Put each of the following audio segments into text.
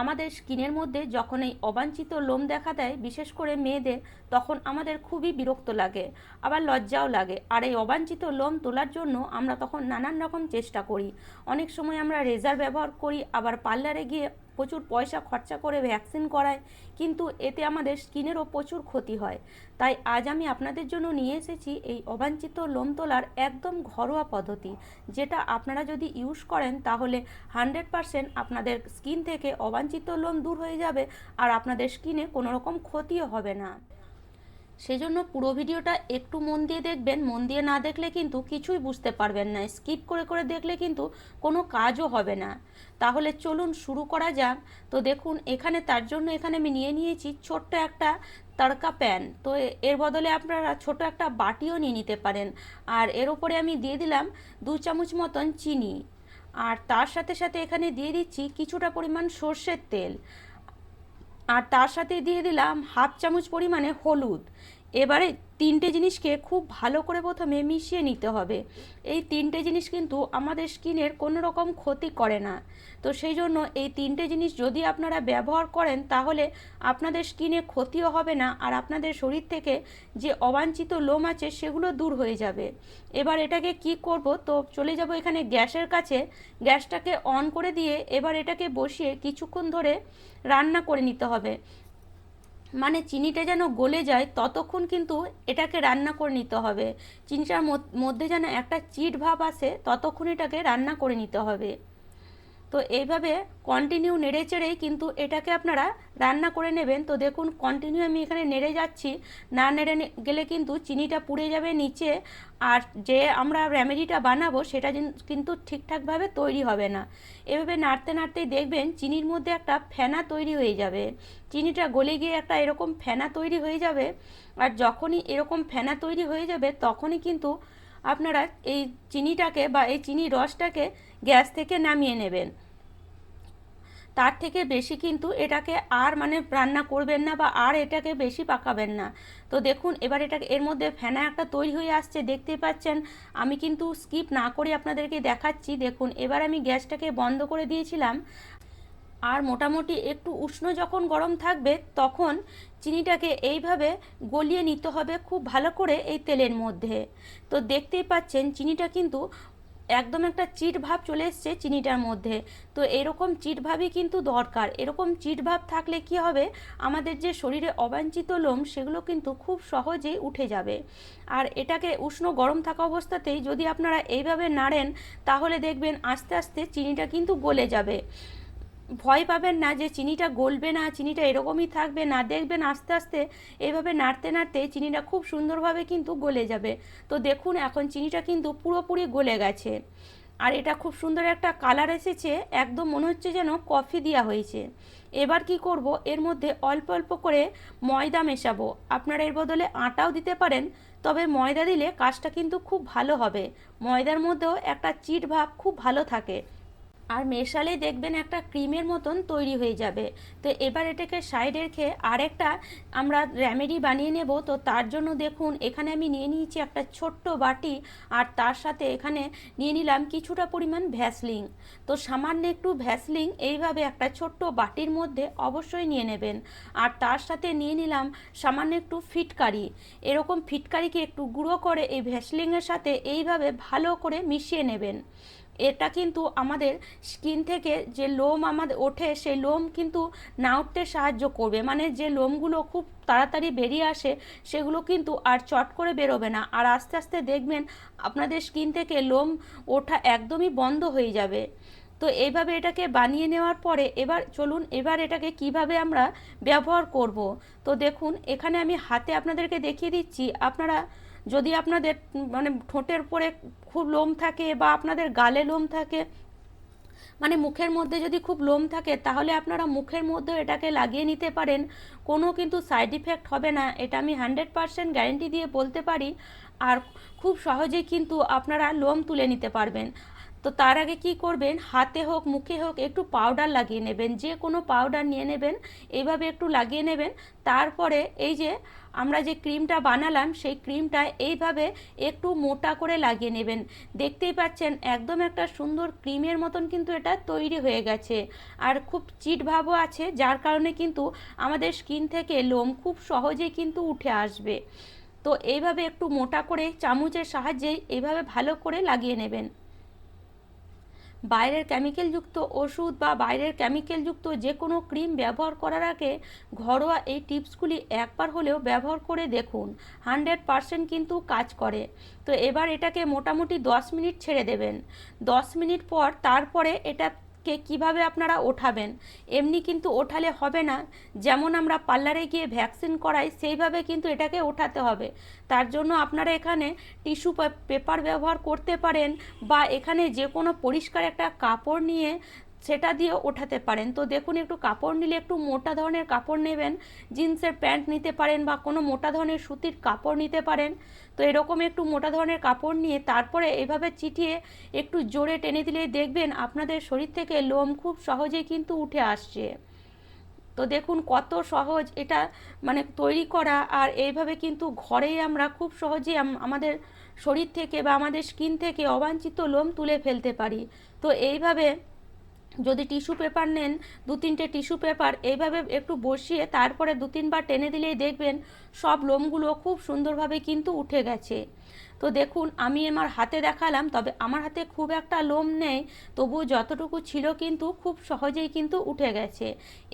আমাদের স্কিনের মধ্যে যখন এই অবাঞ্ছিত লোম দেখা দেয়, বিশেষ করে মেয়েদের, তখন আমাদের খুবই বিরক্ত লাগে, আবার লজ্জাও লাগে। আর এই অবাঞ্ছিত লোম তোলার জন্য আমরা তখন নানান রকম চেষ্টা করি। অনেক সময় আমরা রেজার ব্যবহার করি, আবার পার্লারে গিয়ে প্রচুর পয়সা খরচা করে ভ্যাকসিন করায়, কিন্তু এতে আমাদের স্কিনেরও প্রচুর ক্ষতি হয়। তাই আজ আমি আপনাদের জন্য নিয়ে এসেছি এই অবাঞ্ছিত লোম তোলার একদম ঘরোয়া পদ্ধতি, যেটা আপনারা যদি ইউজ করেন তাহলে হান্ড্রেড পারসেন্ট আপনাদের স্কিন থেকে অবাঞ্ছিত লোম দূর হয়ে যাবে আর আপনাদের স্কিনে কোনো রকম ক্ষতিও হবে না। সেজন্য পুরো ভিডিওটা একটু মন দিয়ে দেখবেন। মন দিয়ে না দেখলে কিন্তু কিছুই বুঝতে পারবেন না। স্কিপ করে করে দেখলে কিন্তু কোনো কাজও হবে না। তাহলে চলুন শুরু করা যাক। তো দেখুন, এখানে তার জন্য এখানে আমি নিয়ে নিয়েছি ছোট্ট একটা তড়কা প্যান। তো এর বদলে আপনারা ছোট একটা বাটিও নিয়ে নিতে পারেন। আর এর উপরে আমি দিয়ে দিলাম দু চামচ মতন চিনি। আর তার সাথে সাথে এখানে দিয়ে দিচ্ছি কিছুটা পরিমাণ সর্ষের তেল। আর তার সাথে দিয়ে দিলাম হাফ চামচ পরিমাণে হলুদ। এবারে তিনটে জিনিসকে খুব ভালো করে প্রথমে মিশিয়ে নিতে হবে। এই তিনটে জিনিস কিন্তু আমাদের স্কিনের কোনো রকম ক্ষতি করে না। তো সেই জন্য এই তিনটে জিনিস যদি আপনারা ব্যবহার করেন, তাহলে আপনাদের স্কিনে ক্ষতিও হবে না আর আপনাদের শরীর থেকে যে অবাঞ্ছিত লোম আছে, সেগুলো দূর হয়ে যাবে। এবার এটাকে কি করব? তো চলে যাব এখানে গ্যাসের কাছে। গ্যাসটাকে অন করে দিয়ে এবার এটাকে বসিয়ে কিছুক্ষণ ধরে রান্না করে নিতে হবে। মানে চিনিটা যেন গলে যায়, ততক্ষণ কিন্তু এটাকে রান্না করে নিতে হবে। চিনিটার মধ্যে যেন একটা চিট ভাব আসে, ততক্ষণ এটাকে রান্না করে নিতে হবে। তো এইভাবে কন্টিনিউ নেড়ে চেড়েই কিন্তু এটাকে আপনারা রান্না করে নেবেন। তো দেখুন কন্টিনিউ আমি এখানে নেড়ে যাচ্ছি। না নেড়ে গেলে কিন্তু চিনিটা পুড়ে যাবে নিচে। আর যে আমরা রেমেডিটা বানাবো, সেটা কিন্তু ঠিকঠাকভাবে তৈরি হবে না। এভাবে নাড়তে নাড়তেই দেখবেন চিনির মধ্যে একটা ফেনা তৈরি হয়ে যাবে। চিনিটা গলে গিয়ে একটা এরকম ফেনা তৈরি হয়ে যাবে। আর যখনই এরকম ফেনা তৈরি হয়ে যাবে, তখনই কিন্তু আপনারা এই চিনিটাকে বা এই চিনির রসটাকে গ্যাস থেকে নামিয়ে নেবেন। তার থেকে বেশি কিন্তু এটাকে আর মানে রান্না করবেন না বা আর এটাকে বেশি পাকাবেন না। তো দেখুন, এবার এটা এর মধ্যে ফেনা একটা তৈরি হয়ে আসছে, দেখতেই পাচ্ছেন। আমি কিন্তু স্কিপ না করে আপনাদেরকে দেখাচ্ছি। দেখুন, এবার আমি গ্যাসটাকে বন্ধ করে দিয়েছিলাম। আর মোটামুটি একটু উষ্ণ যখন গরম থাকবে, তখন চিনিটাকে এইভাবে গলিয়ে নিতে হবে খুব ভালো করে এই তেলের মধ্যে। তো দেখতেই পাচ্ছেন, চিনিটা কিন্তু একদম একটা চিট ভাব চলে এসছে চিনিটার মধ্যে। তো এরকম চিট ভাবই কিন্তু দরকার। এরকম চিট ভাব থাকলে কি হবে? আমাদের যে শরীরে অবাঞ্ছিত লোম, সেগুলো কিন্তু খুব সহজেই উঠে যাবে। আর এটাকে উষ্ণ গরম থাকা অবস্থাতেই যদি আপনারা এইভাবে নাড়েন, তাহলে দেখবেন আস্তে আস্তে চিনিটা কিন্তু গলে যাবে। ভয় পাবেন না যে চিনিটা গলবে না, চিনিটা এরকমই থাকবে, না দেখবেন আস্তে আস্তে এইভাবে নাড়তে নাড়তে চিনিটা খুব সুন্দরভাবে কিন্তু গলে যাবে। তো দেখুন, এখন চিনিটা কিন্তু পুরোপুরি গলে গেছে। আর এটা খুব সুন্দর একটা কালার এসেছে, একদম মনে হচ্ছে যেন কফি দেওয়া হয়েছে। এবার কি করব, এর মধ্যে অল্প অল্প করে ময়দা মেশাবো। আপনারা এর বদলে আটাও দিতে পারেন, তবে ময়দা দিলে কাজটা কিন্তু খুব ভালো হবে। ময়দার মধ্যেও একটা চিট ভাব খুব ভালো থাকে। আর মেশালে দেখবেন একটা ক্রিমের মতন তৈরি হয়ে যাবে। তো এবার এটাকে সাইডে রেখে আরেকটা আমরা রেমেডি বানিয়ে নেব। তো তার জন্য দেখুন, এখানে আমি নিয়ে নিয়েছি একটা ছোট্ট বাটি আর তার সাথে এখানে নিয়ে নিলাম কিছুটা পরিমাণ ভ্যাসলিং তো সামান্য একটু ভ্যাসলিং এইভাবে একটা ছোট্ট বাটির মধ্যে অবশ্যই নিয়ে নেবেন। আর তার সাথে নিয়ে নিলাম সামান্য একটু ফিটকারি। এরকম ফিটকারিকে একটু গুঁড়ো করে এই ভ্যাসলিংয়ের সাথে এইভাবে ভালো করে মিশিয়ে নেবেন। এটা কিন্তু আমাদের স্কিন থেকে যে লোম আমাদের ওঠে, সেই লোম কিন্তু না উঠতে সাহায্য করবে। মানে যে লোমগুলো খুব তাড়াতাড়ি বেরিয়ে আসে, সেগুলো কিন্তু আর চট করে বেরোবে না। আর আস্তে আস্তে দেখবেন আপনাদের স্কিন থেকে লোম ওঠা একদমই বন্ধ হয়ে যাবে। তো এইভাবে এটাকে বানিয়ে নেওয়ার পরে এবার চলুন, এবার এটাকে কীভাবে আমরা ব্যবহার করব? তো দেখুন, এখানে আমি হাতে আপনাদেরকে দেখিয়ে দিচ্ছি। আপনারা যদি আপনাদের মানে ঠোঁটের পরে খুব লোম থাকে বা আপনাদের গালে লোম থাকে মানে মুখের মধ্যে যদি খুব লোম থাকে, তাহলে আপনারা মুখের মধ্যে এটাকে লাগিয়ে নিতে পারেন। কোনো কিন্তু সাইড ইফেক্ট হবে না, এটা আমি হান্ড্রেড পারসেন্ট গ্যারেন্টি দিয়ে বলতে পারি। আর খুব সহজেই কিন্তু আপনারা লোম তুলে নিতে পারবেন। তো তার আগে কি করবেন? হাতে হোক, মুখে হোক, একটু পাউডার লাগিয়ে নেবেন। যে কোনো পাউডার নিয়ে নেবেন এইভাবে একটু লাগিয়ে নেবেন। তারপরে এই যে আমরা যে ক্রিমটা বানালাম, সেই ক্রিমটা এইভাবে একটু মোটা করে লাগিয়ে নেবেন। দেখতেই পাচ্ছেন, একদম একটা সুন্দর ক্রিমের মতন কিন্তু এটা তৈরি হয়ে গেছে। আর খুব চিট ভাবও আছে, যার কারণে কিন্তু আমাদের স্কিন থেকে লোম খুব সহজেই কিন্তু উঠে আসবে। তো এইভাবে একটু মোটা করে চামচের সাহায্যে এইভাবে ভালো করে লাগিয়ে নেবেন। বাইরের কেমিক্যালযুক্ত ওষুধ বা বাইরের কেমিক্যালযুক্ত যে কোনো ক্রিম ব্যবহার করার আগে ঘরোয়া এই টিপসগুলি একবার হলেও ব্যবহার করে দেখুন। হান্ড্রেড পারসেন্ট কিন্তু কাজ করে। তো এবার এটাকে মোটামুটি দশ মিনিট ছেড়ে দেবেন। দশ মিনিট পর তারপরে এটা কে কীভাবে আপনারা ওঠাবেন? এমনি কিন্তু ওঠালে হবে না। যেমন আমরা পার্লারে গিয়ে ভ্যাকসিন করাই, সেইভাবে কিন্তু এটাকে ওঠাতে হবে। তার জন্য আপনারা এখানে টিস্যু পেপার ব্যবহার করতে পারেন বা এখানে যে কোনো পরিষ্কার একটা কাপড় নিয়ে সেটা দিয়ে ওঠাতে পারেন। তো দেখুন, একটু কাপড় নিলে একটু মোটা ধরনের কাপড় নেবেন, জিন্সের প্যান্ট নিতে পারেন বা কোনো মোটা ধরনের সুতির কাপড় নিতে পারেন। তো এরকম একটু মোটা ধরনের কাপড় নিয়ে তারপরে এভাবে চিটিয়ে একটু জোরে টেনে দিলেই দেখবেন আপনাদের শরীর থেকে লোম খুব সহজেই কিন্তু উঠে আসছে। তো দেখুন, কত সহজ এটা মানে তৈরি করা আর এইভাবে কিন্তু ঘরেই আমরা খুব সহজেই আমাদের শরীর থেকে বা আমাদের স্কিন থেকে অবাঞ্ছিত লোম তুলে ফেলতে পারি। তো এইভাবে যদি টিস্যু পেপার নেন, দু তিনটে টিস্যু পেপার, এইভাবে একটু বসিয়ে তারপরে দু তিনবার টেনে দিলেই দেখবেন সব লোমগুলো খুব সুন্দরভাবে কিন্তু উঠে গেছে। তো দেখুন, আমি আমার হাতে দেখালাম, তবে আমার হাতে খুব একটা লোম নেই তবু যতটুকু ছিল কিন্তু খুব সহজেই কিন্তু উঠে গেছে।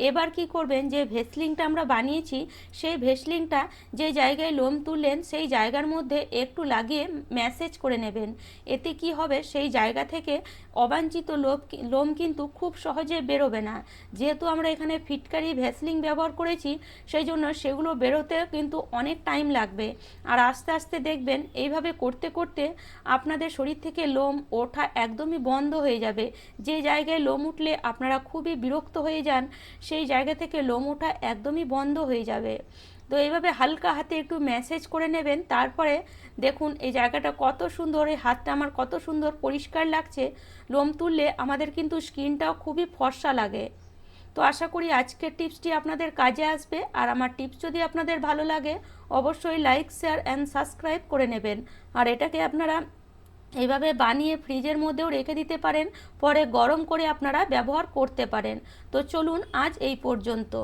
এবার কি করবেন, যে ভেসলিংটা আমরা বানিয়েছি, সেই ভেসলিংটা যে জায়গায় লোম তুললেন, সেই জায়গার মধ্যে একটু লাগিয়ে ম্যাসেজ করে নেবেন। এতে কি হবে, সেই জায়গা থেকে অবাঞ্ছিত লোভ লোম কিন্তু খুব সহজে বেরোবে না। যেহেতু আমরা এখানে ফিটকারি ভেসলিং ব্যবহার করেছি, সেই জন্য সেগুলো বেরোতে কিন্তু অনেক টাইম লাগবে। আর আস্তে আস্তে দেখবেন, এইভাবে করতে করতে আপনাদের শরীর থেকে লোম ওঠা একদমই বন্ধ হয়ে যাবে। যে জায়গায় লোম উঠলে আপনারা খুবই বিরক্ত হয়ে যান, সেই জায়গা থেকে লোম ওঠা একদমই বন্ধ হয়ে যাবে। তো এইভাবে হালকা হাতে একটু ম্যাসেজ করে নেবেন, তারপরে দেখুন এই জায়গাটা কত সুন্দর, এই হাতটা আমার কত সুন্দর পরিষ্কার লাগছে। লোম তুললে আমাদের কিন্তু স্কিনটাও খুবই ফর্সা লাগে। তো আশা করি আজকের টিপসটি আপনাদের কাজে আসবে। আর আমার টিপস যদি আপনাদের ভালো লাগে, অবশ্যই লাইক, শেয়ার অ্যান্ড সাবস্ক্রাইব করে নেবেন। আর এটাকে আপনারা এইভাবে বানিয়ে ফ্রিজের মধ্যেও রেখে দিতে পারেন, পরে গরম করে আপনারা ব্যবহার করতে পারেন। তো চলুন আজ এই পর্যন্ত।